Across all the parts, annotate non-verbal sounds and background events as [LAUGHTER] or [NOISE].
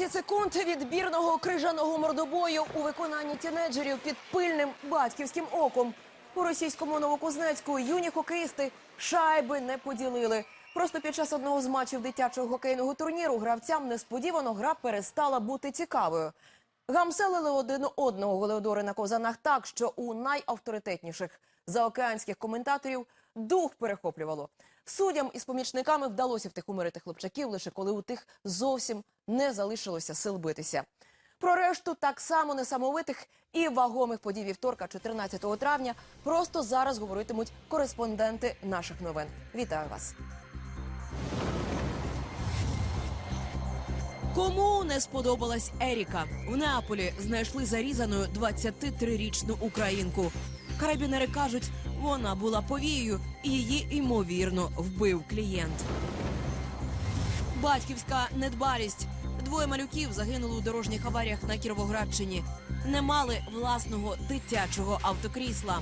20 секунд відбірного крижаного мордобою у виконанні тінеджерів під пильним батьківським оком. У російському Новокузнецьку юні хокеїсти шайби не поділили. Просто під час одного з матчів дитячого хокейного турніру гравцям несподівано гра перестала бути цікавою. Гамселили один одного голеодори на ковзанах так, що у найавторитетніших заокеанських коментаторів дух перехоплювало. Суддям із помічниками вдалося втихомирити хлопчаків, лише коли у тих зовсім не залишилося сил битися. Про решту так само несамовитих і вагомих подій вівторка, 14 травня, просто зараз говоритимуть кореспонденти наших новин. Вітаю вас! Кому не сподобалась Еріка? В Неаполі знайшли зарізаною 23-річну українку. Карабінери кажуть, вона була повією її ймовірно вбив клієнт. Батьківська недбалість. Двоє малюків загинули у дорожніх аваріях на Кіровоградщині. Не мали власного дитячого автокрісла.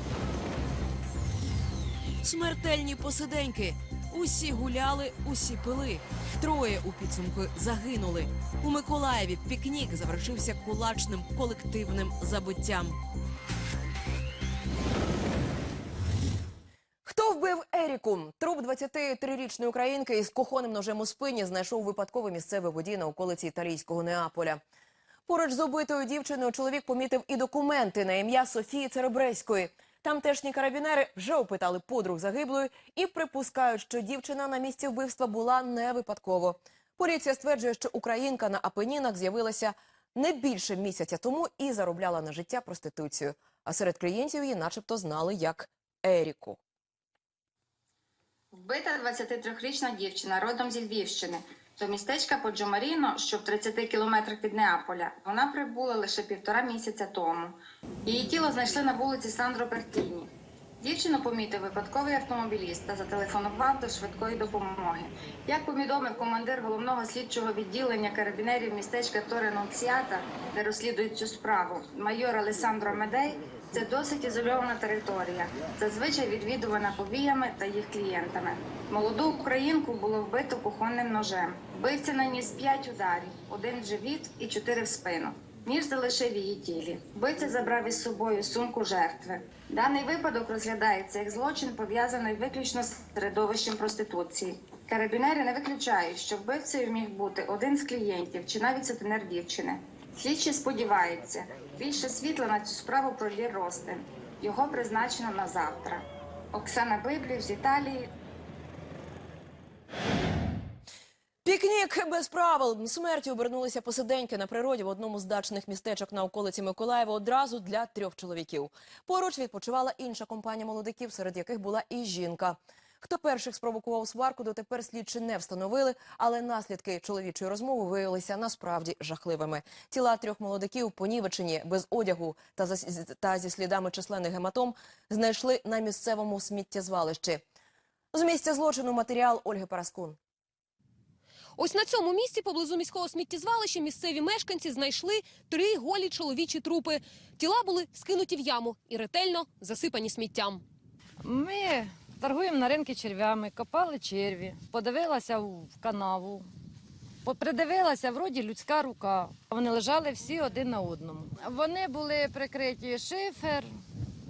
Смертельні посиденьки. Усі гуляли, усі пили. Троє у підсумку загинули. У Миколаєві пікнік завершився кулачним колективним забуттям. Еріку? Труп 23-річної українки із кухонним ножем у спині знайшов випадковий місцевий водій на околиці італійського Неаполя. Поруч з убитою дівчиною чоловік помітив і документи на ім'я Софії Церебреської. Тамтешні карабінери вже опитали подруг загиблої і припускають, що дівчина на місці вбивства була не випадково. Поліція стверджує, що українка на Апенінах з'явилася не більше місяця тому і заробляла на життя проституцією. А серед клієнтів її, начебто, знали як Еріку. Вбита 23-річна дівчина родом зі Львівщини. До містечка Поджомаріно, що в 30 кілометрах від Неаполя, вона прибула лише півтора місяця тому. Її тіло знайшли на вулиці Сандро Бертіні. Дівчину помітив випадковий автомобіліст та зателефонував до швидкої допомоги. Як повідомив командир головного слідчого відділення карабінерів містечка Торе Нунціата, де розслідують цю справу, майор Алесандро Медей, це досить ізольована територія, зазвичай відвідувана повіями та їх клієнтами. Молоду українку було вбито кухонним ножем. Вбивця наніс п'ять ударів: один в живіт і чотири в спину. Ніж залишив її тілі. Вбивця забрав із собою сумку жертви. Даний випадок розглядається як злочин, пов'язаний виключно з середовищем проституції. Карабінери не виключають, що вбивцею міг бути один з клієнтів чи навіть сутенер дівчини. Слідчі сподіваються, більше світла на цю справу пролє Ростин. Його призначено на завтра. Оксана Библів з Італії Пікнік без правил смерті обернулися посиденьки на природі в одному з дачних містечок на околиці Миколаєва одразу для трьох чоловіків. Поруч відпочивала інша компанія молодиків, серед яких була і жінка. Хто перших спровокував сварку, дотепер слідчі не встановили, але наслідки чоловічої розмови виявилися насправді жахливими. Тіла трьох молодиків, понівечені без одягу та, за, та зі слідами численних гематом, знайшли на місцевому сміттєзвалищі. З місця злочину матеріал Ольги Параскун. Ось на цьому місці поблизу міського сміттєзвалища місцеві мешканці знайшли три голі чоловічі трупи. Тіла були скинуті в яму і ретельно засипані сміттям. Ми торгуємо на ринку черв'ями, копали черві, подивилася в канаву, придивилася, вроді людська рука. Вони лежали всі один на одному. Вони були прикриті шифер,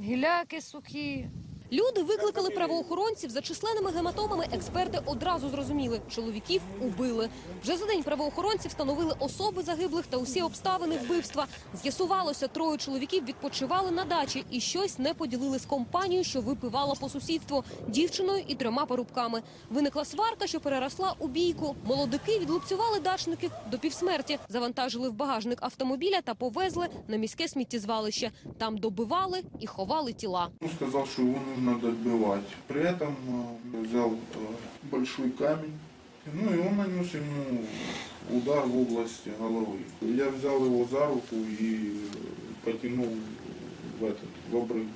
гіляки сухі. Люди викликали правоохоронців за численними гематомами. Експерти одразу зрозуміли, чоловіків убили. Вже за день правоохоронці встановили особи загиблих та усі обставини вбивства. З'ясувалося, троє чоловіків відпочивали на дачі і щось не поділили з компанією, що випивала по сусідству дівчиною і трьома парубками. Виникла сварка, що переросла у бійку. Молодики відлупцювали дачників до півсмерті, завантажили в багажник автомобіля та повезли на міське сміттєзвалище. Там добивали і ховали тіла. Он сказал, что его нужно добивать. При этом э, взял э, большой камень, ну и он нанес ему удар в области головы. Я взял его за руку и потянул в этот, в обрыв.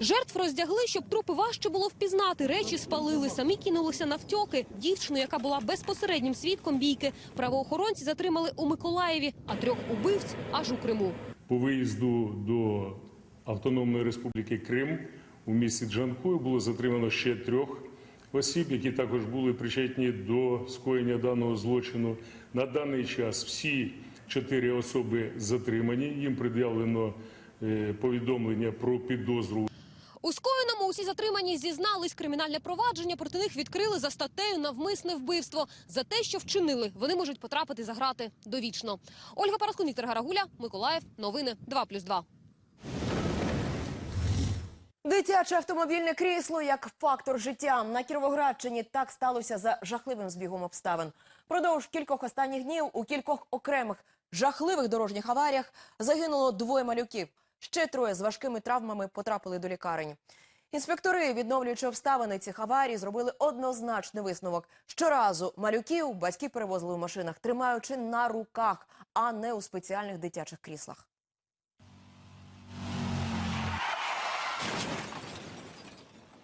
Жертв роздягли, щоб трупи важче було впізнати. Речі спалили, самі кинулися навтьоки. Дівчину, яка була безпосереднім свідком бійки, правоохоронці затримали у Миколаєві, а трьох убивць аж у Криму. По виїзду до Автономної Республіки Крим у місті Джанкою було затримано ще трьох осіб, які також були причетні до скоєння даного злочину. На даний час всі чотири особи затримані. Їм пред'явлено е, повідомлення про підозру У скоєному усі затримані зізнались. Кримінальне провадження проти них відкрили за статтею навмисне вбивство. За те, що вчинили, вони можуть потрапити за грати довічно. Ольга Параскун, Віктор Гарагуля, Миколаїв. Новини 2+,2. Дитяче автомобільне крісло як фактор життя на Кіровоградщині так сталося за жахливим збігом обставин. Продовж кількох останніх днів у кількох окремих жахливих дорожніх аваріях загинуло двоє малюків. Ще троє з важкими травмами потрапили до лікарень. Інспектори, відновлюючи обставини цих аварій, зробили однозначний висновок. Щоразу малюків батьки перевозили у машинах, тримаючи на руках, а не у спеціальних дитячих кріслах.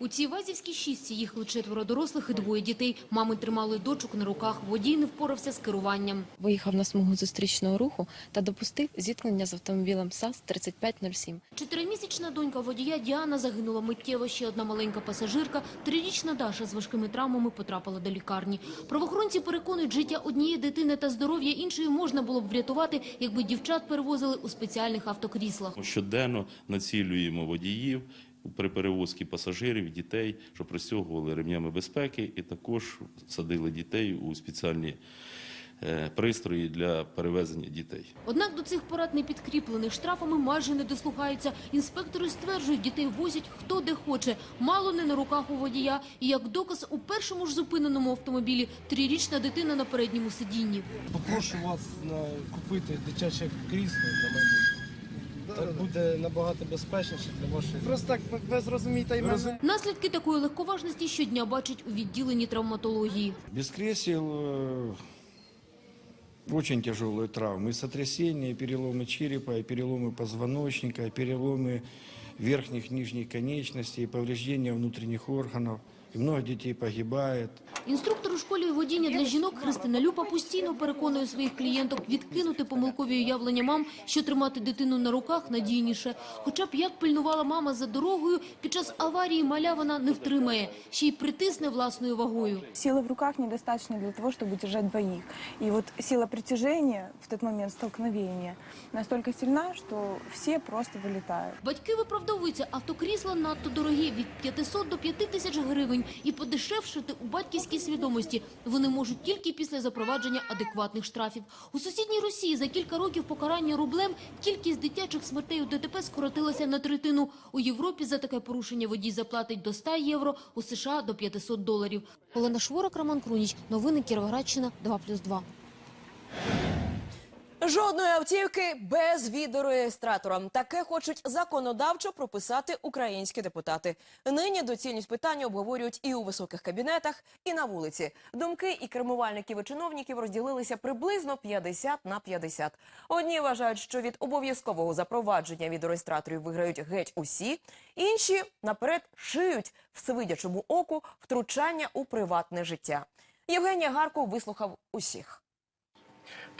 У цій вазівській шістці їхали четверо дорослих і двоє дітей. Мами тримали дочок на руках. Водій не впорався з керуванням. Виїхав на смугу зустрічного руху та допустив зіткнення з автомобілем САЗ 3507. Чотиримісячна донька водія Діана загинула миттєво. Ще одна маленька пасажирка, трирічна Даша з важкими травмами потрапила до лікарні. Правоохоронці переконують, життя однієї дитини та здоров'я іншої можна було б врятувати, якби дівчат перевозили у спеціальних автокріслах. Щоденно націлюємо водіїв при перевозці пасажирів, дітей, щоб пристягували ремнями безпеки і також садили дітей у спеціальні е, пристрої для перевезення дітей. Однак до цих порад не підкріплених штрафами майже не дослухаються. Інспектори стверджують, дітей возять хто де хоче. Мало не на руках у водія. І як доказ у першому ж зупиненому автомобілі трирічна дитина на передньому сидінні. Попрошу вас купити дитяче крісло для майбутнього Так буде набагато безпечніше для вашої. Просто так ви зрозумієте і мене. Наслідки такої легковажності щодня бачать у відділенні травматології. Без кресел э, очень тяжелые травмы. И сотрясения, и переломы черепа, и переломы позвоночника, и переломы верхних, нижних конечностей, и повреждения внутренних органов. И много детей погибает. Інструктор у школі водіння для жінок Христина Люпа постійно переконує своїх клієнток відкинути помилкові уявлення мам, що тримати дитину на руках надійніше. Хоча б як пильнувала мама за дорогою, під час аварії маля вона не втримає, ще й притисне власною вагою. Силы в руках недостаточно для того, чтобы держать двоих. И вот сила притяжения в тот момент столкновения настолько сильна, что все просто вылетают. Батьки виправдовуються, автокрісла надто дорогі, від 500 до 5 тисяч гривень. І подешевшити у батьківській свідомості вони можуть тільки після запровадження адекватних штрафів. У сусідній Росії за кілька років покарання рублем кількість дитячих смертей у ДТП скоротилася на третину. У Європі за таке порушення водій заплатить до 100 євро, у США – до 500 доларів. Олена Шворок, Роман Круніч. Новини Кіровоградщина 2+,2. Жодної автівки без відеореєстратора. Таке хочуть законодавчо прописати українські депутати. Нині доцільність питання обговорюють і у високих кабінетах, і на вулиці. Думки і кермувальників і чиновників розділилися приблизно 50 на 50. Одні вважають, що від обов'язкового запровадження відеореєстраторів виграють геть усі, інші наперед шиють всевидячому оку втручання у приватне життя. Євгенія Гарко вислухав усіх.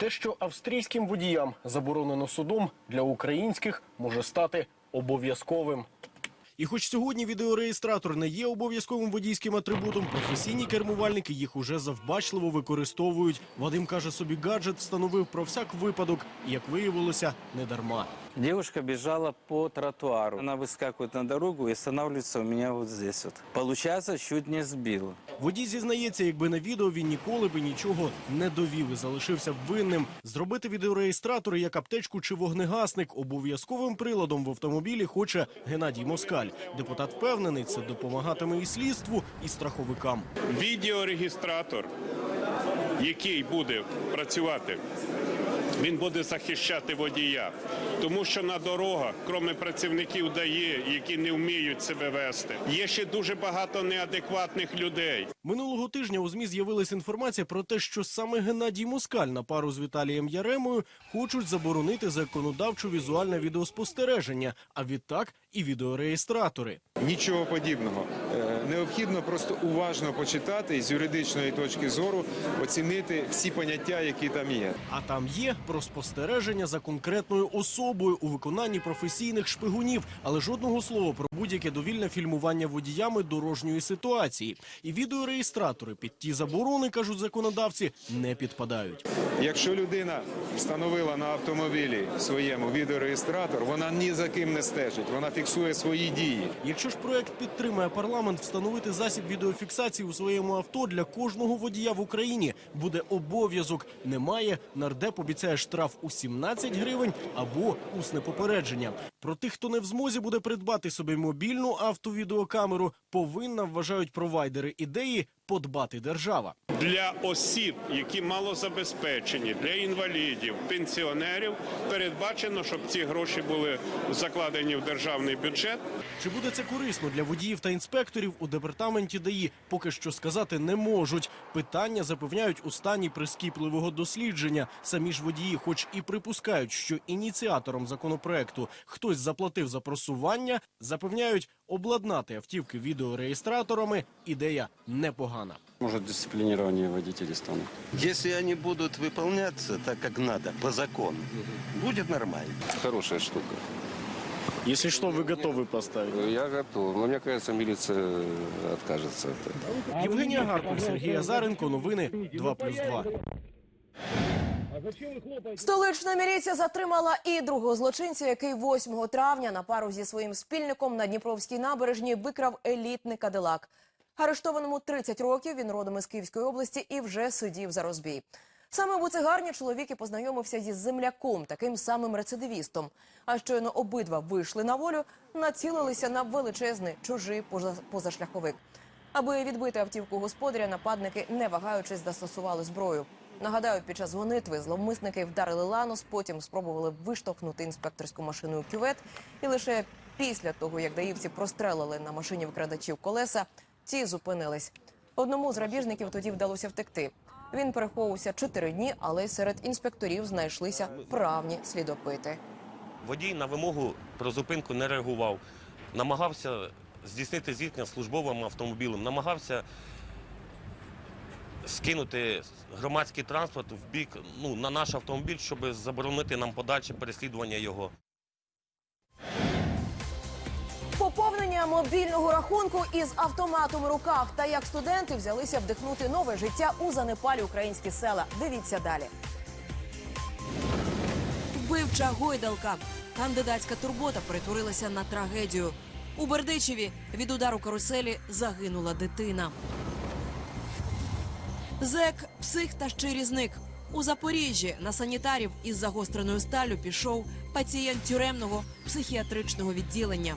Те, що австрійським водіям заборонено судом, для українських може стати обов'язковим. І хоч сьогодні відеореєстратор не є обов'язковим водійським атрибутом, професійні кермувальники їх уже завбачливо використовують. Вадим каже, собі гаджет встановив про всяк випадок, і як виявилося, не дарма. Девушка бежала по тротуару. Она выскакивает на дорогу и останавливается у меня вот здесь вот. Получается, чуть не сбила. Водій зізнається, якби на відео він ніколи би нічого не довів і залишився винним. Зробити відеореєстратори як аптечку чи вогнегасник обов'язковим приладом в автомобілі хоче Геннадій Москаль. Депутат впевнений, це допомагатиме і слідству, і страховикам. Відеорегістратор, який буде працювати, він буде захищати водія, тому що на дорогах, крім працівників ДАЄ, які не вміють себе вести, є ще дуже багато неадекватних людей. Минулого тижня у ЗМІ з'явилася інформація про те, що саме Геннадій Москаль на пару з Віталієм Яремою хочуть заборонити законодавчо візуальне відеоспостереження, а відтак і відеореєстратори. Нічого подібного. Необхідно просто уважно почитати і з юридичної точки зору оцінити всі поняття, які там є. А там є про спостереження за конкретною особою у виконанні професійних шпигунів, але жодного слова про будь-яке довільне фільмування водіями дорожньої ситуації. І відеореєстратори під ті заборони, кажуть законодавці, не підпадають. Якщо людина встановила на автомобілі своєму відеореєстратор, вона ні за ким не стежить, вона фіксує свої дії. Якщо ж проект підтримує парламент встановити засіб відеофіксації у своєму авто для кожного водія в Україні буде обов'язок. Немає нардеп обіцяє штраф у 17 гривень або усне попередження. Про тих, хто не в змозі буде придбати собі мобільну автовідеокамеру, повинна вважають провайдери ідеї подбати держава. Для осіб, які малозабезпечені, для інвалідів, пенсіонерів, передбачено, щоб ці гроші були закладені в державний бюджет. Чи буде це корисно для водіїв та інспекторів у департаменті ДАІ, поки що сказати не можуть. Питання запевняють у стані прискіпливого дослідження. Самі ж водії, хоч і припускають, що ініціатором законопроекту хтось заплатив за просування, запевняють, обладнати автівки відеореєстраторами ідея непогана. Может, дисциплинирование водителей станут. Если они будут выполняться так, как надо, по закону, будет нормально. Хорошая штука. Если что, вы готовы поставить? Я готов. Но мне кажется, милиция откажется от этого. Євгеній Агарков, Сергій Азаренко. Новини 2+,2. Столична міліція затримала і другого злочинця, який 8 травня на пару зі своїм спільником на Дніпровській набережній викрав елітний кадилак. Арештованому 30 років, він родом із Київської області і вже сидів за розбій. Саме у цигарні чоловік і познайомився зі земляком, таким самим рецидивістом. А щойно обидва вийшли на волю, націлилися на величезний чужий поза- позашляховик. Аби відбити автівку господаря, нападники, не вагаючись, застосували зброю. Нагадаю, під час гонитви зловмисники вдарили ланос, потім спробували виштовхнути інспекторську машину у кювет. І лише після того, як даївці прострелили на машині викрадачів колеса, ті зупинились. Одному з грабіжників тоді вдалося втекти. Він переховувався чотири дні, але серед інспекторів знайшлися правні слідопити. Водій на вимогу про зупинку не реагував. Намагався здійснити зіткнення службовим автомобілем, намагався скинути громадський транспорт в бік ну, на наш автомобіль, щоб заборонити нам подальше переслідування його. Поповнення мобільного рахунку із автоматом у руках та як студенти взялися вдихнути нове життя у занепалі українські села. Дивіться далі. Вбивча гойдалка. Кандидатська турбота перетворилася на трагедію. У Бердичеві від удару каруселі загинула дитина. Зек, псих та ще різник. У Запоріжжі на санітарів із загостреною сталю пішов пацієнт тюремного психіатричного відділення.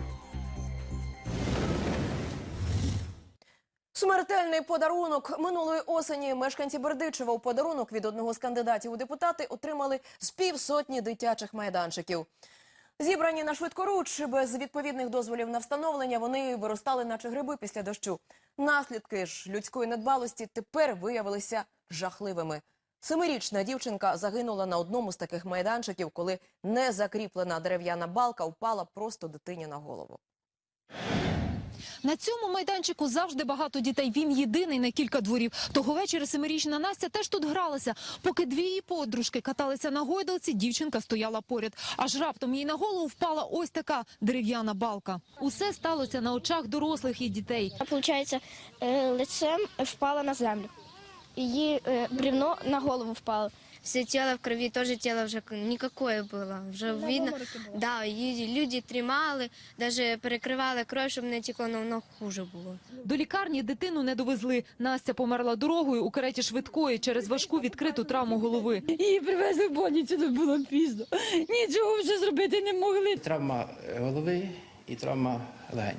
Смертельний подарунок минулої осені мешканці Бердичева у подарунок від одного з кандидатів у депутати отримали з півсотні дитячих майданчиків. Зібрані на швидкоруч без відповідних дозволів на встановлення, вони виростали, наче гриби після дощу. Наслідки ж людської недбалості тепер виявилися жахливими. Семирічна дівчинка загинула на одному з таких майданчиків, коли незакріплена дерев'яна балка впала просто дитині на голову. На цьому майданчику завжди багато дітей. Він єдиний на кілька дворів. Того вечора семирічна Настя теж тут гралася. Поки дві її подружки каталися на гойдалці, дівчинка стояла поряд. Аж раптом їй на голову впала ось така дерев'яна балка. Усе сталося на очах дорослих і дітей. Получается, э, лицем впала на землю. Її э, бревно на голову впало. Все тело в крови, тоже тело вже никакое было. Вже На видно. Да, її люди тримали, навіть перекривали кров, щоб не тікло, але воно хуже було. До лікарні дитину не довезли. Настя померла дорогою у кареті швидкої через важку відкриту травму голови. Її привезли в больницю, не було пізно. Нічого вже зробити не могли. Травма е, голови і травма легень,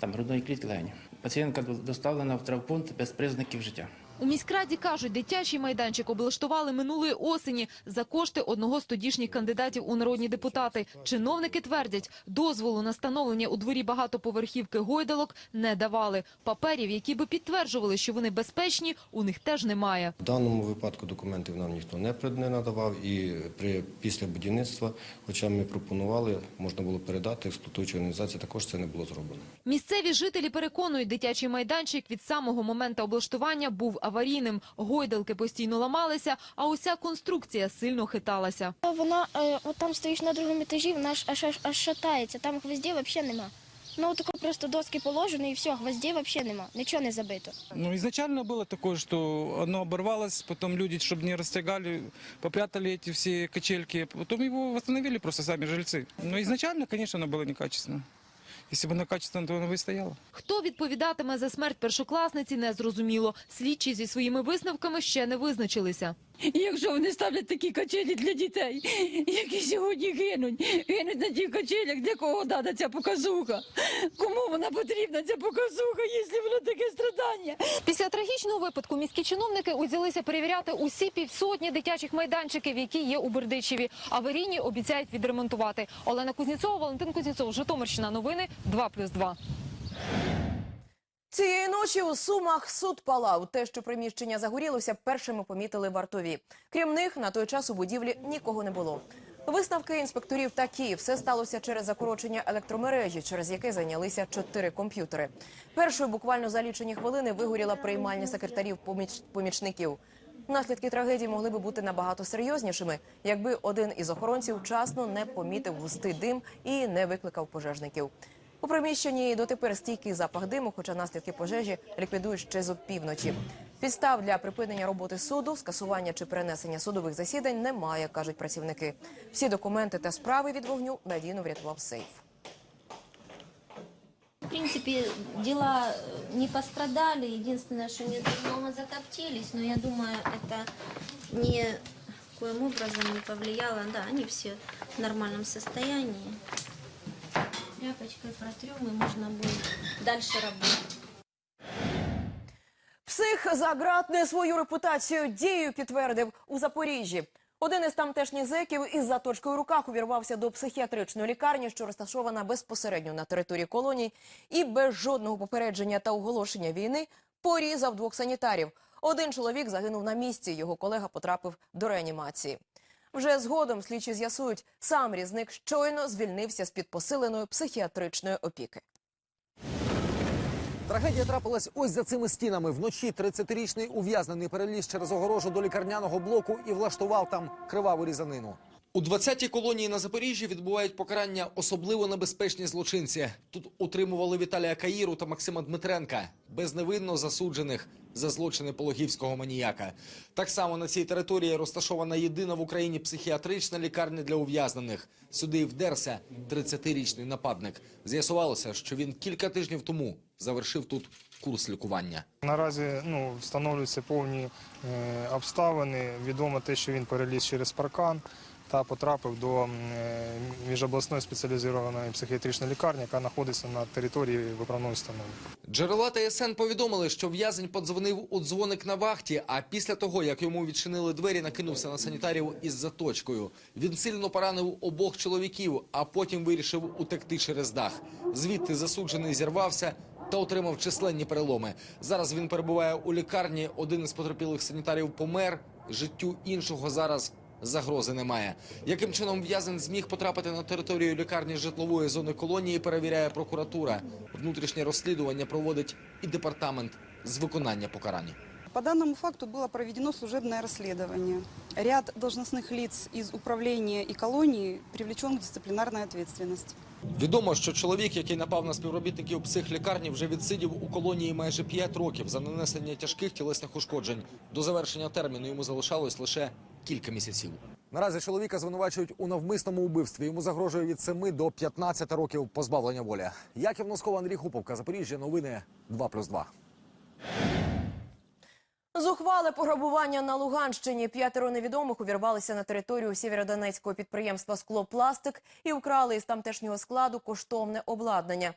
там грудної клітки легень. Пацієнтка доставлена в травмпункт без признаків життя. У міськраді кажуть, дитячий майданчик облаштували минулої осені за кошти одного з тодішніх кандидатів у народні депутати. Чиновники твердять, дозволу на встановлення у дворі багатоповерхівки гойдалок не давали. Паперів, які би підтверджували, що вони безпечні, у них теж немає. В даному випадку документів нам ніхто не не надавав, і при після будівництва, хоча ми пропонували, можна було передати експлуатуючій організації, також це не було зроблено. Місцеві жителі переконують, дитячий майданчик від самого моменту облаштування був аварійним. Гойдалки постійно ламалися, а уся конструкція сильно хиталася. Вона е, от там стоїш на другому етажі, вона ж аж, аж, аж шатається, там гвоздів взагалі нема. Ну, тако просто доски положені і все, гвоздів взагалі нема, нічого не забито. Ну, изначально было такое, что одно оборвалось, потом люди, чтобы не растягали, попрятали эти все качельки, потом его восстановили просто сами жильцы. Но изначально, конечно, оно было некачественно. Если б вона качественно, то вона вистояла. Хто відповідатиме за смерть першокласниці, не зрозуміло. Слідчі зі своїми висновками ще не визначилися. Якщо вони ставлять такі качелі для дітей, які сьогодні гинуть, гинуть на тих качелях, для кого дана ця показуха? Кому вона потрібна, ця показуха, якщо воно таке страдання? Після трагічного випадку міські чиновники узялися перевіряти усі півсотні дитячих майданчиків, які є у Бердичеві. Аварійні обіцяють відремонтувати. Олена Кузнєцова, Валентин Кузнєцов, Житомирщина. Новини 2+,2. Цієї ночі у Сумах суд палав. Те, що приміщення загорілося, першими помітили вартові. Крім них, на той час у будівлі нікого не було. Висновки інспекторів такі: все сталося через закорочення електромережі, через яке зайнялися чотири комп'ютери. Першою буквально за лічені хвилини вигоріла приймальня секретарів поміч- помічників. Наслідки трагедії могли би бути набагато серйознішими, якби один із охоронців вчасно не помітив густий дим і не викликав пожежників. У приміщенні дотепер стійкий запах диму, хоча наслідки пожежі ліквідують ще з опівночі. Підстав для припинення роботи суду, скасування чи перенесення судових засідань немає, кажуть працівники. Всі документи та справи від вогню надійно врятував сейф. В принципе, дела э, не пострадали. Единственное, что немного закоптились, но я думаю, это ни образом не повлияло. Да, они все в нормальном состоянии. Тряпочкой протрем, и можно будет дальше работать. Псих за ґрат не свою репутацію дією підтвердив у Запоріжжі. Один із тамтешніх зеків із заточкою в руках увірвався до психіатричної лікарні, що розташована безпосередньо на території колоній, і без жодного попередження та оголошення війни порізав двох санітарів. Один чоловік загинув на місці. Його колега потрапив до реанімації. Вже згодом слідчі з'ясують, сам різник щойно звільнився з під посиленої психіатричної опіки. Трагедія трапилась ось за цими стінами. Вночі 30-річний ув'язнений переліз через огорожу до лікарняного блоку і влаштував там криваву різанину. У 20-й колонії на Запоріжжі відбувають покарання особливо небезпечні злочинці. Тут утримували Віталія Каїру та Максима Дмитренка, безневинно засуджених за злочини пологівського маніяка. Так само на цій території розташована єдина в Україні психіатрична лікарня для ув'язнених. Сюди вдерся 30-річний нападник. З'ясувалося, що він кілька тижнів тому завершив тут курс лікування. Наразі ну, встановлюються повні е, обставини. Відомо те, що він переліз через паркан та потрапив до е, міжобласної спеціалізованої психіатричної лікарні, яка знаходиться на території виправної установи. Джерела ТСН повідомили, що в'язень подзвонив у дзвоник на вахті, а після того, як йому відчинили двері, накинувся на санітарів із заточкою. Він сильно поранив обох чоловіків, а потім вирішив утекти через дах. Звідти засуджений зірвався та отримав численні переломи. Зараз він перебуває у лікарні. Один із потерпілих санітарів помер. Життю іншого зараз загрози немає. Яким чином в'язень зміг потрапити на територію лікарні житлової зони колонії, перевіряє прокуратура. Внутрішнє розслідування проводить і департамент з виконання покарання. По данному факту было проведено служебное расследование. Ряд должностных лиц из управления и колонии привлечен к дисциплинарной ответственности. Відомо, що чоловік, який напав на співробітників психлікарні, вже відсидів у колонії майже 5 років за нанесення тяжких тілесних ушкоджень. До завершення терміну йому залишалось лише кілька місяців. Наразі чоловіка звинувачують у навмисному убивстві. Йому загрожує від 7 до 15 років позбавлення волі. Яків Носкова, Андрій Хуповка, Запоріжжя. Новини 2+,2. Зухвале пограбування на Луганщині. П'ятеро невідомих увірвалися на територію сєвєродонецького підприємства «Склопластик» і вкрали із тамтешнього складу коштовне обладнання.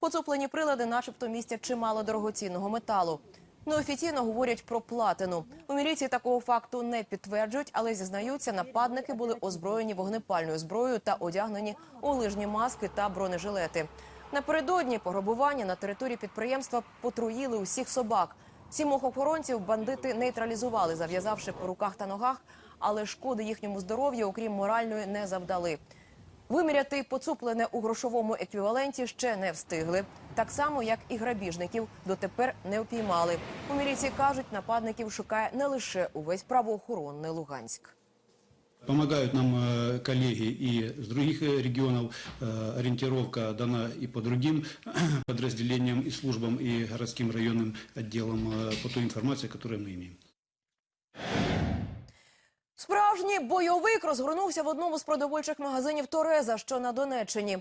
Поцуплені прилади начебто містять чимало дорогоцінного металу. Неофіційно говорять про платину. У міліції такого факту не підтверджують, але зізнаються, нападники були озброєні вогнепальною зброєю та одягнені у лижні маски та бронежилети. Напередодні пограбування на території підприємства потруїли усіх собак. Сімох охоронців бандити нейтралізували, зав'язавши по руках та ногах, але шкоди їхньому здоров'ю, окрім моральної, не завдали. Виміряти поцуплене у грошовому еквіваленті ще не встигли. Так само, як і грабіжників, дотепер не упіймали. У міліції кажуть, нападників шукає не лише увесь правоохоронний Луганськ. Помогают нам э, коллеги и с других э, регионов. Э, Ориентировка дана и по другим [CLEARS THROAT] подразделениям, и службам, и городским районным отделам э, по той информации, которую мы имеем. Справжній бойовик розгорнувся в одному з продовольчих магазинів Тореза, що на Донеччині.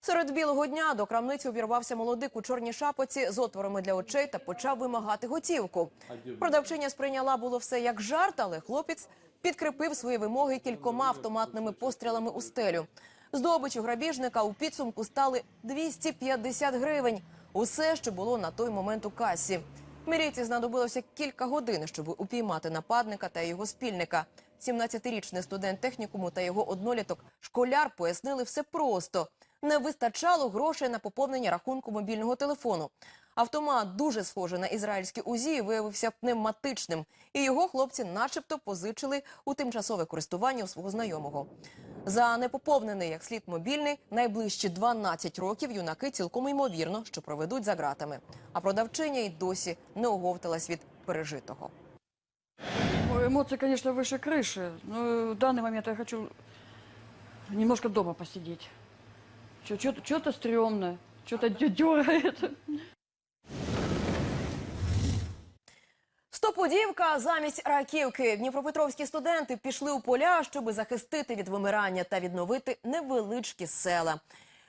Серед білого дня до крамниці увірвався молодик у чорній шапоці з отворами для очей та почав вимагати готівку. Продавчиня сприйняла було все як жарт, але хлопець підкріпив свої вимоги кількома автоматними пострілами у стелю. Здобичу грабіжника у підсумку стали 250 гривень. Усе, що було на той момент у касі. Міліції знадобилося кілька годин, щоб упіймати нападника та його спільника. 17-річний студент технікуму та його одноліток школяр пояснили все просто. Не вистачало грошей на поповнення рахунку мобільного телефону. Автомат, дуже схожий на ізраїльський УЗІ, виявився пневматичним, і його хлопці начебто позичили у тимчасове користування у свого знайомого. За непоповнений як слід мобільний найближчі 12 років юнаки цілком ймовірно, що проведуть за ґратами. А продавчиня й досі не оговталась від пережитого Ой, Эмоции, конечно, выше крыши. Но в данный момент я хочу немножко дома посидеть. Что-то стрёмно, что-то дергает. Стопудівка замість раківки. Дніпропетровські студенти пішли у поля, щоб захистити від вимирання та відновити невеличкі села.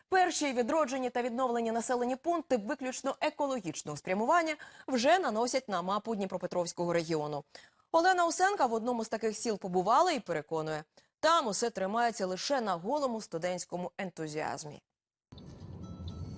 Перші відроджені та відновлені населені пункти виключно екологічного спрямування вже наносять на мапу Дніпропетровського регіону. Олена Усенка в одному з таких сіл побувала і переконує, там усе тримається лише на голому студентському ентузіазмі.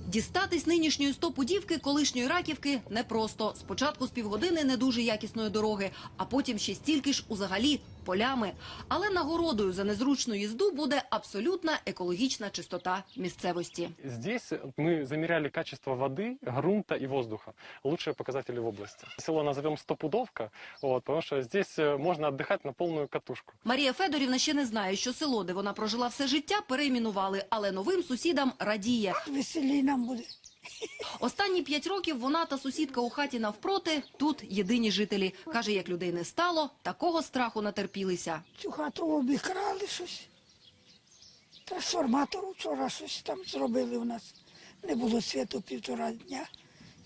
Дістатись нинішньої стопудівки колишньої раківки непросто. Спочатку з півгодини не дуже якісної дороги, а потім ще стільки ж узагалі полями. Але нагородою за незручну їзду буде абсолютна екологічна чистота місцевості. Здесь мы замеряли качество воды, грунта и воздуха. Лучшие показатели в области. Село назовем Стопудовка, вот, потому что здесь э, можно отдыхать на полную катушку. Марія Федорівна ще не знає, що село, де вона прожила все життя, перейменували, але новим сусідам радіє. Веселі нам буде. Останні п'ять років вона та сусідка у хаті навпроти тут єдині жителі. Каже, як людей не стало, такого страху натерпілися. Цю хату обікрали щось. Трансформатору вчора щось там зробили у нас. Не було світу півтора дня.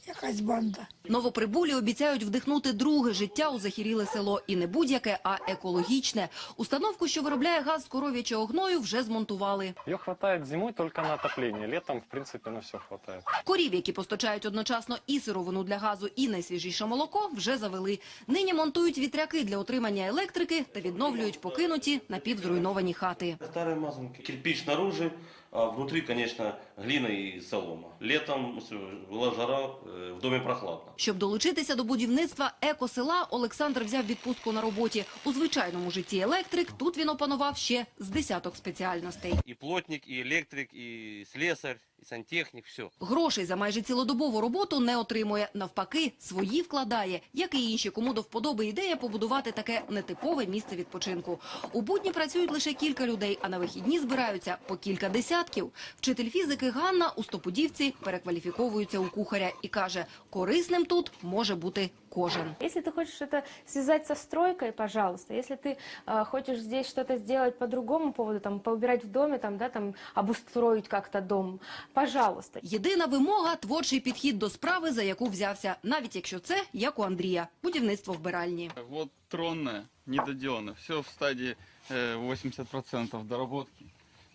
Якась банда. Новоприбулі обіцяють вдихнути друге життя у захіріле село. І не будь-яке, а екологічне. Установку, що виробляє газ з коров'ячого гною, вже змонтували. Ее хватает зимой только на отопление. Летом, в принципе, на все хватает. Корів, які постачають одночасно і сировину для газу, і найсвіжіше молоко, вже завели. Нині монтують вітряки для отримання електрики та відновлюють покинуті напівзруйновані хати. Старые мазанки. Кирпич снаружи, а внутри, конечно, глина и солома. Летом с- была жара, э, в доме прохладно. Щоб долучитися до будівництва екосела, Олександр взяв відпустку на роботі. У звичайному житті електрик тут він опанував ще з десяток спеціальностей. И плотник, и электрик, и слесарь, и сантехник, все. Грошей за майже цілодобову роботу не отримує. Навпаки, свої вкладає, як і інші, кому до вподоби ідея побудувати таке нетипове місце відпочинку. У будні працюють лише кілька людей, а на вихідні збираються по кілька десятків. Вчитель фізики Ганна у Стопудівці перекваліфіковується у кухаря і каже, корисним тут може бути кожен. Если ты хочешь это связать со стройкой, пожалуйста. Если ты э, хочешь здесь что-то сделать по другому поводу, там, поубирать в доме, там, да, там, обустроить как-то дом, пожалуйста. Єдина вимога – творчий підхід до справи, за яку взявся. Навіть якщо це, як у Андрія, будівництво вбиральні. Вот тронная, недоделана. Все в стадии э, 80% доработки.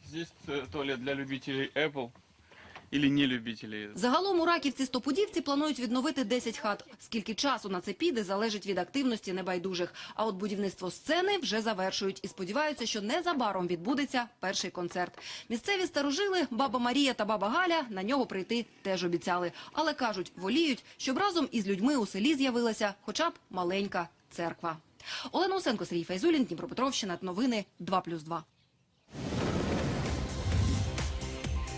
Здесь э, туалет для любителей Apple. или не любителей. Загалом у Раківці Стопудівці планують відновити 10 хат. Скільки часу на це піде, залежить від активності небайдужих. А от будівництво сцени вже завершують і сподіваються, що незабаром відбудеться перший концерт. Місцеві старожили, баба Марія та баба Галя на нього прийти теж обіцяли. Але кажуть, воліють, щоб разом із людьми у селі з'явилася хоча б маленька церква. Олена Усенко, Сергій Файзулін, Дніпропетровщина, новини 2+,2.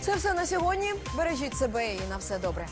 Це все на сьогодні. Бережіть себе і на все добре.